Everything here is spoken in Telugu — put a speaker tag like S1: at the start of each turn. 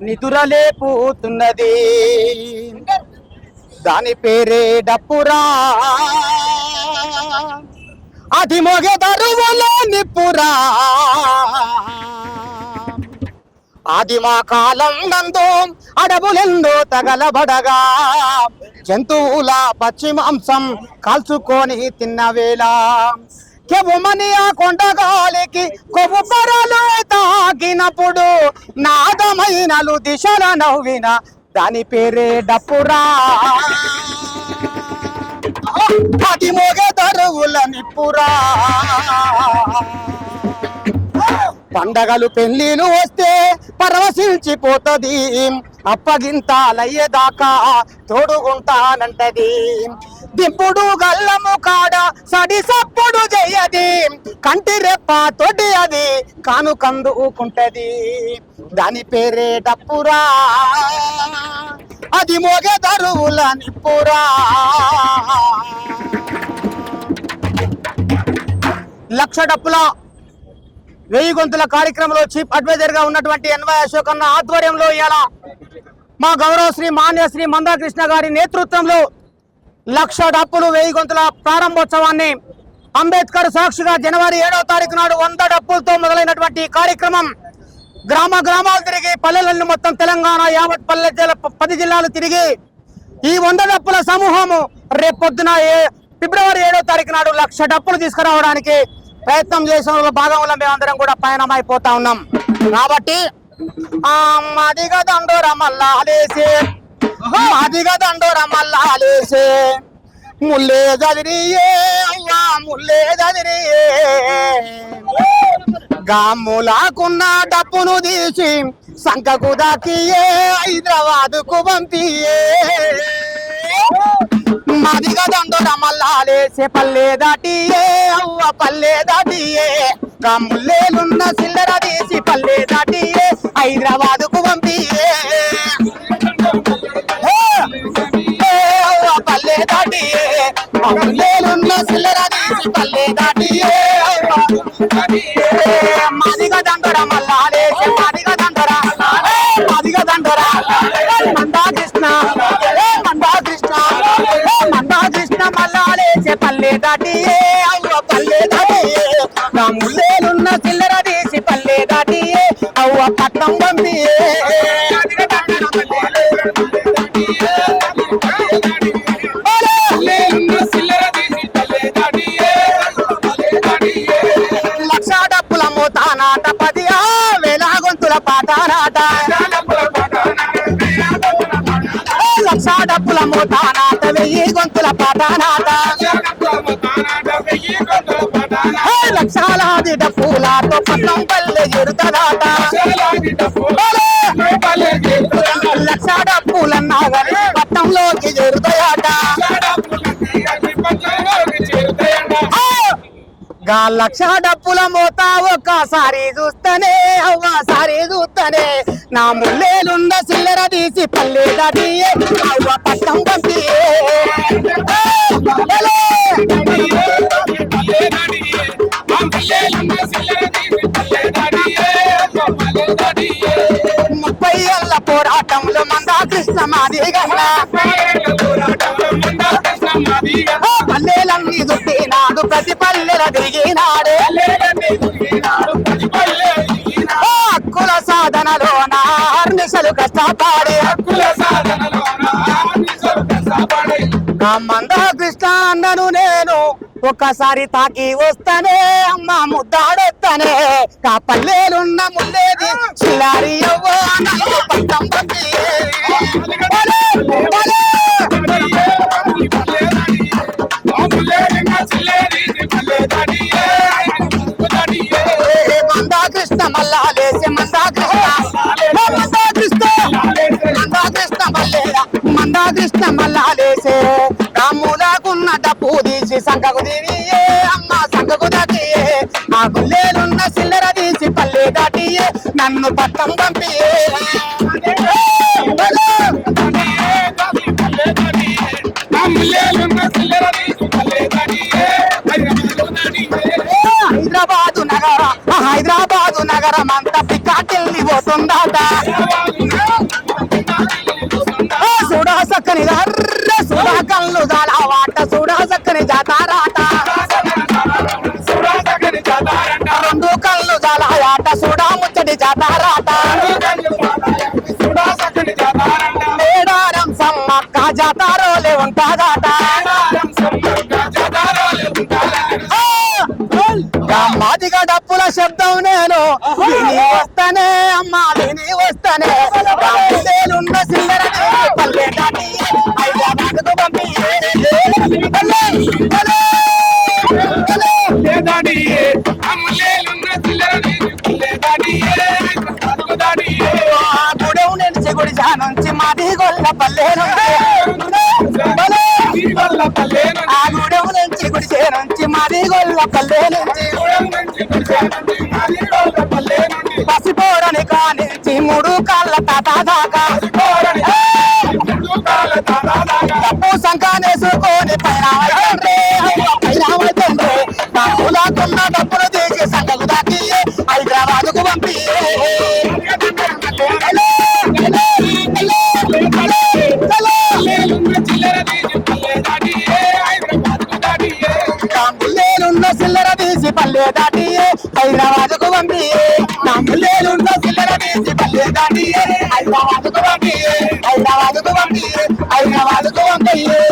S1: నిదురలేపుతున్నది. దాని పేరే డప్పురా. అది మొగదరువులో నిప్పురా. ఆదిమా కాలం నందు అడవులెందో తగలబడగా. జంతువుల పచ్చి మాంసం కాల్చుకొని తిన్న వేళ. కెవుమని ఆ కొండగాలికి నాదమైనలు దిశల నవ్విన దాని పేరే డప్పురా. అది తరువుల దరువుల నిప్పురా. పండగలు పెళ్ళిలు వస్తే పరవశించిపోతుంది. అప్పగింతాలయ్యేదాకా తోడుగుంటానంటది. దింపుడు గల్లము కాడ సడి సప్పుడు చెయ్యది కంటి రెప్ప తోటి అది కాను కందుకుంటది దాని పేరే డప్పురా. అది మోగే దరువుల నిప్పురా. లక్ష డప్పుల వెయ్యి గొంతుల కార్యక్రమంలో చీఫ్ అడ్వైజర్గా ఉన్నటువంటి ఎన్వై అశోక్ అన్న ఆధ్వర్యంలో ఇలా మా గౌరవ శ్రీ మాన్య శ్రీ మందాకృష్ణ గారి నేతృత్వంలో లక్ష డప్పులు వెయ్యి గొంతుల ప్రారంభోత్సవాన్ని అంబేద్కర్ సాక్షిగా జనవరి ఏడవ తారీఖు నాడు వంద డప్పులతో మొదలైనటువంటి కార్యక్రమం గ్రామ గ్రామాలు తిరిగి పల్లెలను మొత్తం తెలంగాణ యావత్ పల్లె పది జిల్లాలు తిరిగి ఈ వంద డప్పుల సమూహము రేపొద్దున ఏ- ఫిబ్రవరి ఏడో తారీఖు నాడు లక్ష డప్పులు తీసుకురావడానికి ప్రయత్నం చేసిన భాగంలో మేమందరం కూడా పయనం అయిపోతా ఉన్నాం. కాబట్టి ఆ మాదిగా మల్లాలేసే మాదిగా దండోర మల్లాలేసే. ముల్లే చదిరియే అయ్యా ముల్లే చదిరియే గాములాకున్న డప్పును తీసి సంకకు దాకియే హైదరాబాద్కు పంపియే. మాదిగా దండోర మల్లాలేసే పల్లె దాటియే అవ్వ పల్లె దాటియే. గమ్ములేలున్న సిల్లర తీసి పల్లె ఏ, మాదిగా దండోర మల్లాలేసే మందా కృష్ణ మందా కృష్ణ మందా కృష్ణ పల్లె దాటియే అవ్వ పల్లె దాటి నా ముల్లేలున్న చిల్లర తీసి పల్లె దాటియే అవ్వ పట్నం పంపియే డప్పుల వెయ్యి గొంతుల పాటానాట ఏ లక్షలాది డప్పులతో పట్నం పల్లె ఎరుతదాట లక్ష డప్పులన్నా పట్టంలోకి పట్నంలోకి ఎరుతాయట గా లక్ష డప్పుల మోత ఒక్కసారి చూస్తేనే అవ్వసారి చూస్తేనే. నా ముల్లేలున్న సిల్లర తీసి పల్లె దాటి అవ్వ పట్టం పంపి ముప్పై ఏళ్ళ పోరాటంలో మందా కృష్ణ మాది గల్ల పల్లెలన్నీ ప్రతి పల్లెల తిరిగినాడే హక్కుల సాధనలో నార్నిసలు కష్టపాడే. హక్కుల అమ్మంద కృష్ణ అన్నను నేను ఒక్కసారి తాకి వస్తానే. అమ్మ ముద్దాడొస్తానే కా పల్లెలున్న ముల్లేది. చిల్లారి అవ్వ పట్టం పట్టి కృష్ణ మల్లా లేసి మందా కృష్ణ మందా కృష్ణ మందా కృష్ణ మల్లేరా మందా కృష్ణ మల్లా లేసే రాములాకున్న డప్పు తీసి సంకకు తిరిగే అమ్మ సంకకు దాటియే. ఆ గుల్లేలున్న సిల్లర తీసి పల్లె దాటియే. నన్ను పట్టం పంపియే. గుల్లేలున్న చిల్లర తీసి పల్లె పోతుందాట చూడా సక్కని అర్రె చూడా కళ్ళు వాట
S2: చూడా సక్కని జాతారాట.
S1: రెండు కళ్ళు జాలాట చూడా
S2: ముచ్చటి జాతారాట. జాతారోలే ఉంటాదాట.
S1: మాదిగా డప్పుల శబ్దం నేను విని వస్తానే అమ్మా విని వస్తానే రాములేలున్న సింగరని పల్లె దాటి హైదరాబాద్కు పంపి పల్లె, పల్లె, పల్లె.
S2: లేదాడియే, అమ్మలేలున్న చిల్లర నీకు లేదాడియే, హైదరాబాద్కు దాడియే.
S1: ఆ గుడెం నుంచి గుడిసా నుంచి మాది గొల్ల పల్లె పల్లె.
S2: పల్లెను
S1: ఆ గుడెం నుంచి గుడిసే నుంచి మాది గొల్ల పల్లె నుంచి
S2: దూరం నుంచి వచ్చానండి, మాది
S1: మూడు కాళ్ళ తాత దాకా. డబ్బు సంకానేసుకొని. బాబులాకున్న డబ్బులు తీసి సంఘకు దాటి హైదరాబాద్కు పంపి
S2: పల్లెలున్న చిల్లర
S1: తీసి పల్లె దాటి హైదరాబాద్కు Ay, navado ko ang pie, ay navado ko ang pie, ay navado ko ang pie.